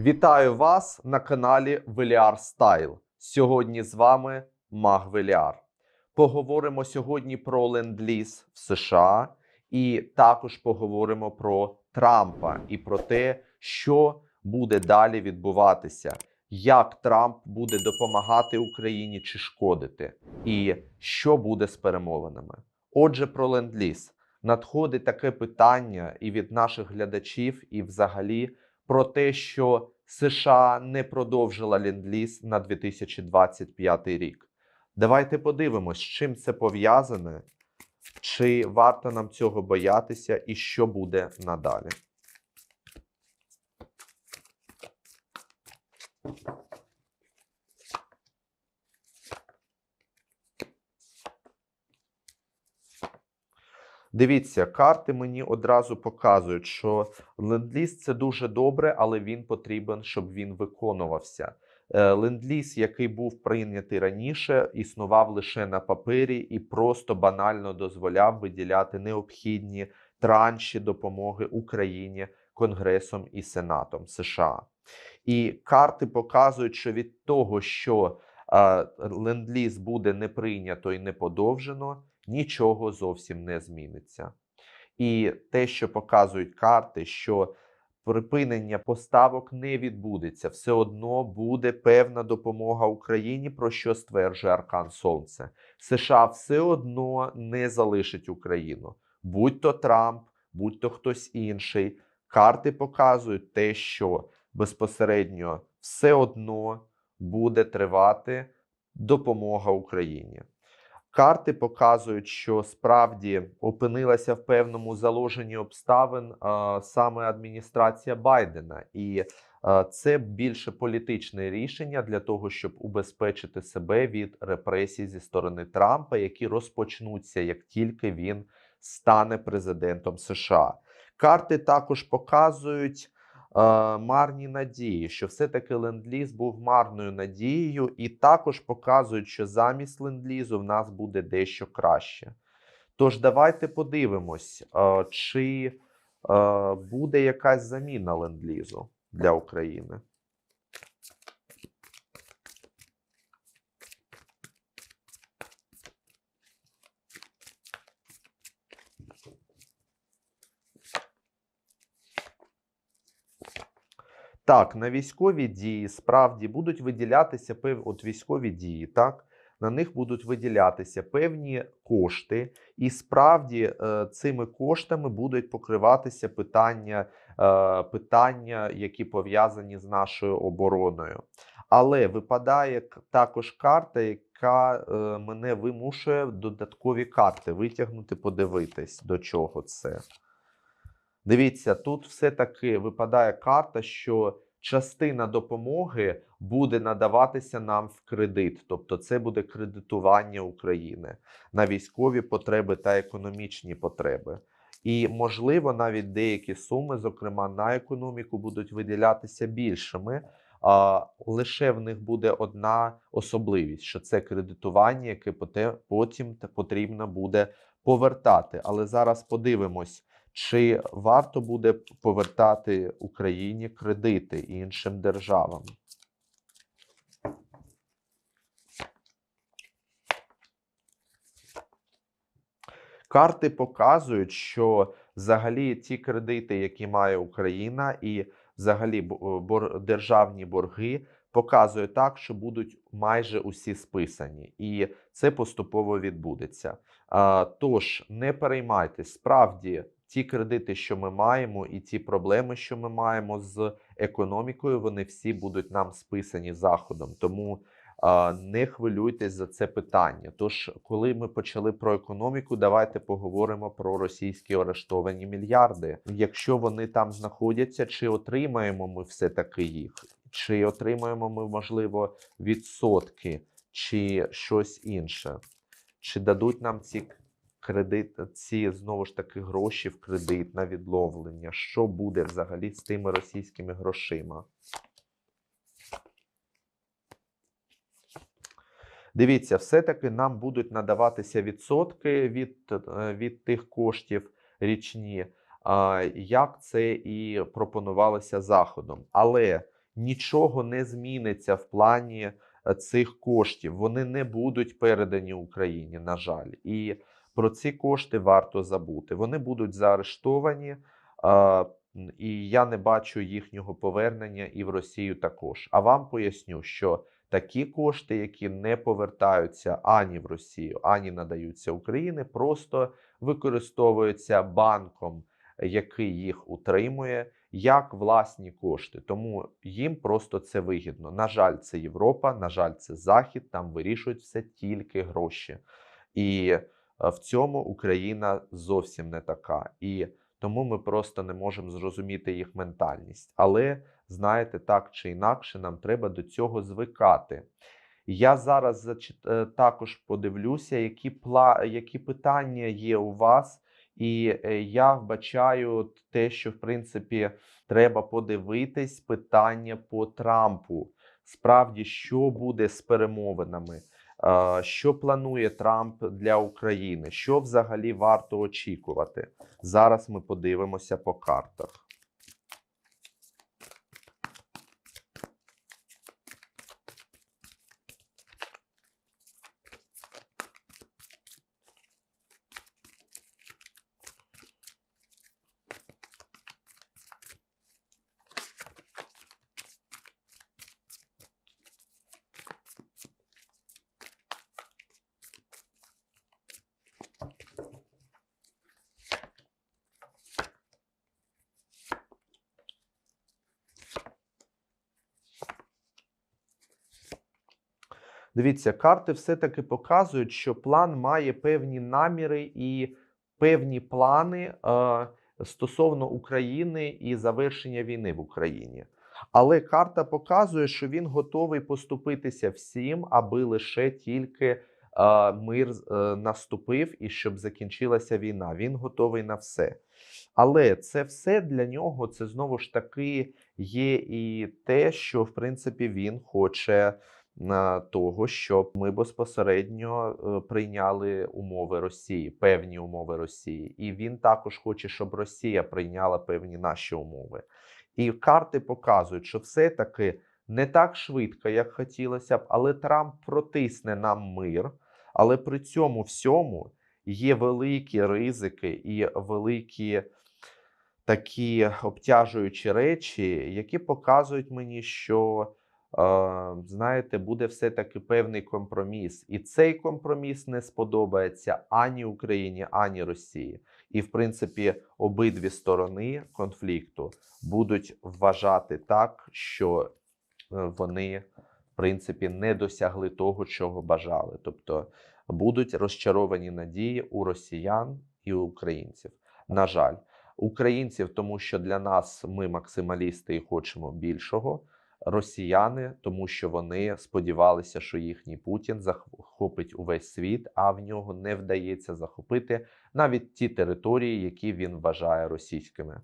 Вітаю вас на каналі Веліар Стайл. Сьогодні з вами Маг Веліар. Поговоримо сьогодні про ленд-ліз в США і також поговоримо про Трампа і про те, що буде далі відбуватися, як Трамп буде допомагати Україні чи шкодити, і що буде з перемовинами. Отже, про ленд-ліз. надходить таке питання і від наших глядачів, і взагалі про те, що США не продовжила ленд-ліз на 2025 рік. Давайте подивимось, з чим це пов'язане, чи варто нам цього боятися, і що буде надалі. Дивіться, карти мені одразу показують, що ленд-ліз це дуже добре, але він потрібен, щоб він виконувався. Е, Ленд-ліз, який був прийнятий раніше, існував лише на папері і просто банально дозволяв виділяти необхідні транші допомоги Україні Конгресом і Сенатом США. І карти показують, що від того, що е, ленд-ліз буде не прийнято і не подовжено, нічого зовсім не зміниться. І те, що показують карти, що припинення поставок не відбудеться, все одно буде певна допомога Україні, про що стверджує Аркан Сонце. США все одно не залишить Україну, будь то Трамп, будь то хтось інший. Карти показують те, що безпосередньо все одно буде тривати допомога Україні. Карти показують, що справді опинилася в певному заложенні обставин а, саме адміністрація Байдена, і а, це більше політичне рішення для того, щоб убезпечити себе від репресій зі сторони Трампа, які розпочнуться як тільки він стане президентом США. Карти також показують. Е, Марні надії, що все-таки ленд-ліз був марною надією, і також показують, що замість ленд-лізу в нас буде дещо краще. Тож давайте подивимось, е, чи е, буде якась заміна ленд-лізу для України. Так, на військові дії справді будуть виділятися пев... от військові дії, так на них будуть виділятися певні кошти, і справді е, цими коштами будуть покриватися питання, е, питання, які пов'язані з нашою обороною. Але випадає також карта, яка е, мене вимушує додаткові карти витягнути, подивитись, до чого це. Дивіться, тут все-таки випадає карта, що частина допомоги буде надаватися нам в кредит, тобто це буде кредитування України на військові потреби та економічні потреби. І, можливо, навіть деякі суми, зокрема на економіку, будуть виділятися більшими. А лише в них буде одна особливість, що це кредитування, яке потім потрібно буде повертати. Але зараз подивимось, чи варто буде повертати Україні кредити іншим державам. Карти показують, що взагалі ті кредити, які має Україна, і взагалі бор- державні борги, показують так, що будуть майже усі списані, і це поступово відбудеться. А, Тож не переймайтесь, справді ті кредити, що ми маємо, і ті проблеми, що ми маємо з економікою, вони всі будуть нам списані заходом. Тому не хвилюйтесь за це питання. Тож, коли ми почали про економіку, давайте поговоримо про російські арештовані мільярди. Якщо вони там знаходяться, чи отримаємо ми все таки їх, чи отримаємо ми, можливо, відсотки, чи щось інше, чи дадуть нам ці кредит, ці знову ж таки гроші в кредит на відловлення. Що буде взагалі з тими російськими грошима? Дивіться, все-таки нам будуть надаватися відсотки від, е, від тих коштів річні, як це і пропонувалося Заходом. Але нічого не зміниться в плані е, цих коштів. Вони не будуть передані Україні, на жаль. І про ці кошти варто забути. Вони будуть заарештовані, а, і я не бачу їхнього повернення і в Росію також. А вам поясню, що такі кошти, які не повертаються ані в Росію, ані надаються Україні, просто використовуються банком, який їх утримує, як власні кошти. Тому їм просто це вигідно. На жаль, це Європа, на жаль, це Захід. Там вирішують все тільки гроші. І в цьому Україна зовсім не така. І тому ми просто не можемо зрозуміти їх ментальність. Але знаєте, так чи інакше, нам треба до цього звикати. Я зараз е, також подивлюся, які пла... які питання є у вас, і е, я вбачаю те, що в принципі треба подивитись питання по Трампу. Справді, що буде з перемовинами, що планує Трамп для України, що взагалі варто очікувати. Зараз ми подивимося по картах. Дивіться, карти все-таки показують, що план має певні наміри і певні плани е, стосовно України і завершення війни в Україні. Але карта показує, що він готовий поступитися всім, аби лише тільки е, мир е, наступив і щоб закінчилася війна. Він готовий на все. Але це все для нього це знову ж таки є і те, що в принципі він хоче на того, щоб ми безпосередньо е, прийняли умови Росії, певні умови Росії, і він також хоче, щоб Росія прийняла певні наші умови. І карти показують, що все-таки не так швидко, як хотілося б, але Трамп протисне нам мир. Але при цьому всьому є великі ризики і великі такі обтяжуючі речі, які показують мені, що знаєте, буде все-таки певний компроміс. І цей компроміс не сподобається ані Україні, ані Росії. І, в принципі, обидві сторони конфлікту будуть вважати так, що е, вони, в принципі, не досягли того, чого бажали. Тобто будуть розчаровані надії у росіян і у українців. На жаль, українців, тому що для нас ми максималісти і хочемо більшого. Росіяни, тому що вони сподівалися, що їхній Путін захопить увесь світ, а в нього не вдається захопити навіть ті території, які він вважає російськими.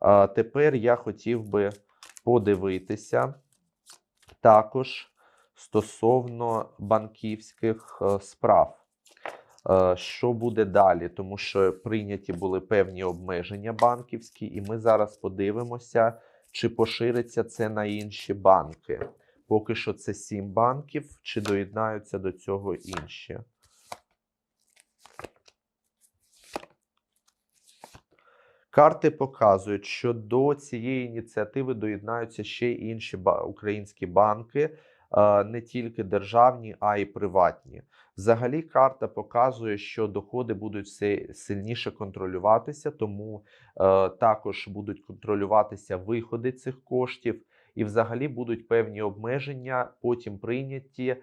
А тепер я хотів би подивитися також стосовно банківських е, справ. Е, Що буде далі? Тому що прийняті були певні обмеження банківські, і ми зараз подивимося, чи пошириться це на інші банки. Поки що це сім банків, чи доєднаються до цього інші. Карти показують, що до цієї ініціативи доєднаються ще й інші українські банки, не тільки державні, а й приватні. Взагалі, карта показує, що доходи будуть все сильніше контролюватися, тому е, також будуть контролюватися виходи цих коштів, і взагалі будуть певні обмеження, потім прийняті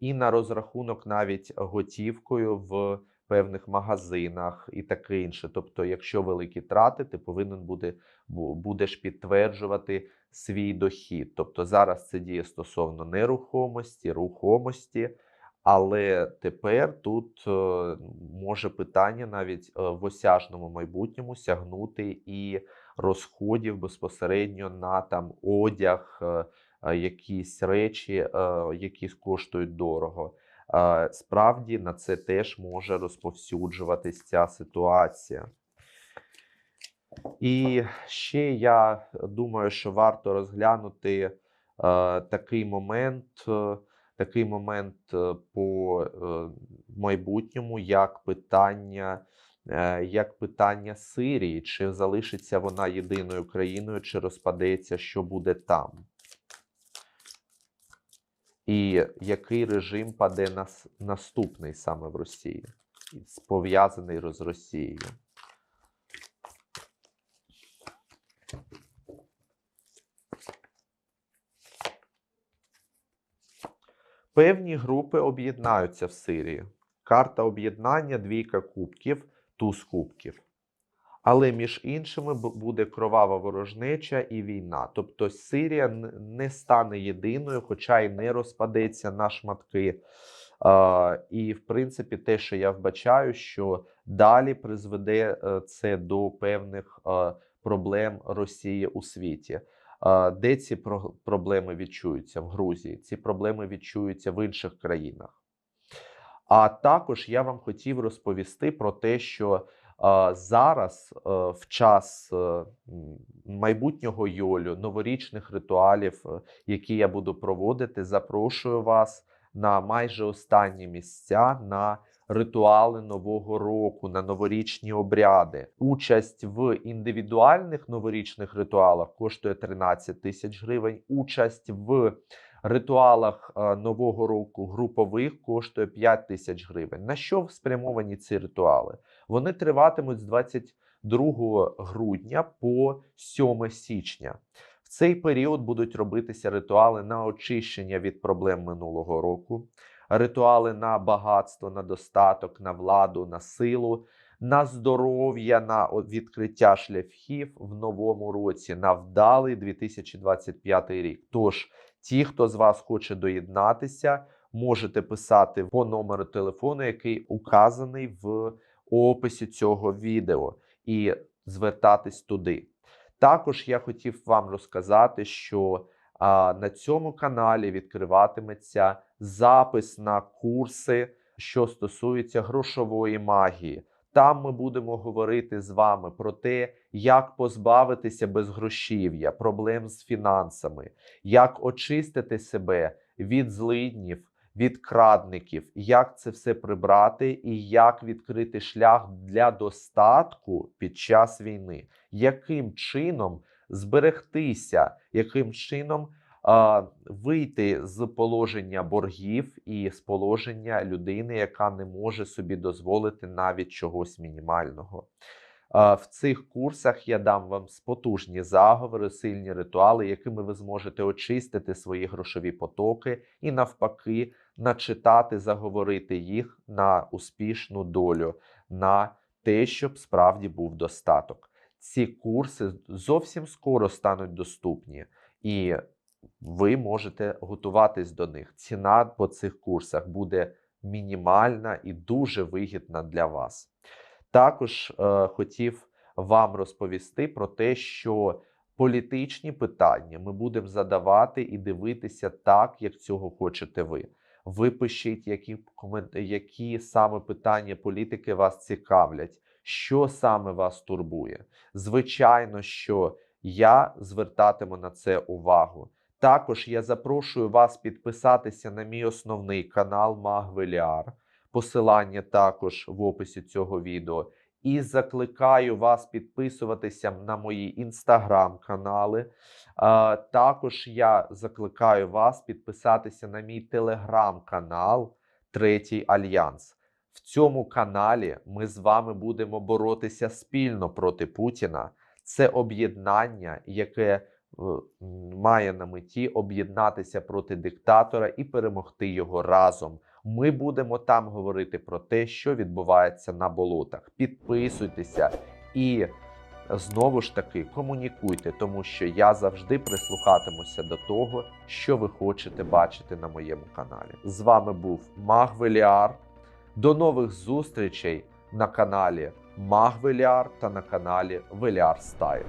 і на розрахунок навіть готівкою в певних магазинах і таке інше. Тобто, якщо великі трати, ти повинен буде будеш підтверджувати свій дохід. Тобто зараз це діє стосовно нерухомості, рухомості. Але тепер тут е, може питання навіть е, в осяжному майбутньому сягнути і розходів безпосередньо на там одяг, е, якісь речі, які коштують дорого. Справді на це теж може розповсюджуватись ця ситуація. І ще я думаю, що варто розглянути такий момент, такий момент е, по е, майбутньому, як питання, е, як питання Сирії, чи залишиться вона єдиною країною, чи розпадеться, що буде там. І який режим паде нас, наступний саме в Росії, пов'язаний з Росією. Певні групи об'єднаються в Сирії. Карта об'єднання, двійка кубків, туз кубків. Але між іншими буде кровава ворожнеча і війна. Тобто Сирія не стане єдиною, хоча й не розпадеться на шматки. І, в принципі, те, що я вбачаю, що далі призведе е, це до певних е, проблем Росії у світі. Де ці про- проблеми відчуються? В Грузії. Ці проблеми відчуються в інших країнах. А також я вам хотів розповісти про те, що зараз е, в час е, майбутнього йолю, новорічних ритуалів, е, які я буду проводити, запрошую вас на майже останні місця на ритуали Нового року, на новорічні обряди. Участь в індивідуальних новорічних ритуалах коштує 13 тисяч гривень. Участь в ритуалах е, Нового року групових коштує 5 тисяч гривень. На що спрямовані ці ритуали? Вони триватимуть з 22 грудня по 7 січня. В цей період будуть робитися ритуали на очищення від проблем минулого року, ритуали на багатство, на достаток, на владу, на силу, на здоров'я, на відкриття шляхів в новому році, на вдалий 2025 рік. Тож, ті, хто з вас хоче доєднатися, можете писати по номеру телефону, який указаний в описі цього відео, і звертатись туди. Також я хотів вам розказати, що а, на цьому каналі відкриватиметься запис на курси, що стосуються грошової магії. Там ми будемо говорити з вами про те, як позбавитися безгрошів'я, проблем з фінансами, як очистити себе від злиднів, від крадників, як це все прибрати і як відкрити шлях для достатку під час війни, яким чином зберегтися, яким чином вийти з положення боргів і з положення людини, яка не може собі дозволити навіть чогось мінімального. В цих курсах я дам вам потужні заговори, сильні ритуали, якими ви зможете очистити свої грошові потоки і навпаки начитати, заговорити їх на успішну долю, на те, щоб справді був достаток. Ці курси зовсім скоро стануть доступні, і ви можете готуватись до них. Ціна по цих курсах буде мінімальна і дуже вигідна для вас. Також е, хотів вам розповісти про те, що політичні питання ми будемо задавати і дивитися так, як цього хочете ви. Ви пишіть, які, які саме питання політики вас цікавлять, що саме вас турбує. Звичайно, що я звертатиму на це увагу. Також я запрошую вас підписатися на мій основний канал Магвеліар. Посилання також в описі цього відео. І закликаю вас підписуватися на мої інстаграм-канали. Також я закликаю вас підписатися на мій телеграм-канал Третій Альянс. В цьому каналі ми з вами будемо боротися спільно проти Путіна. Це об'єднання, яке має на меті об'єднатися проти диктатора і перемогти його разом. Ми будемо там говорити про те, що відбувається на болотах. Підписуйтеся і знову ж таки комунікуйте, тому що я завжди прислухатимуся до того, що ви хочете бачити на моєму каналі. З вами був Магвеліар. До нових зустрічей на каналі Магвеліар та на каналі Веліар Стайл.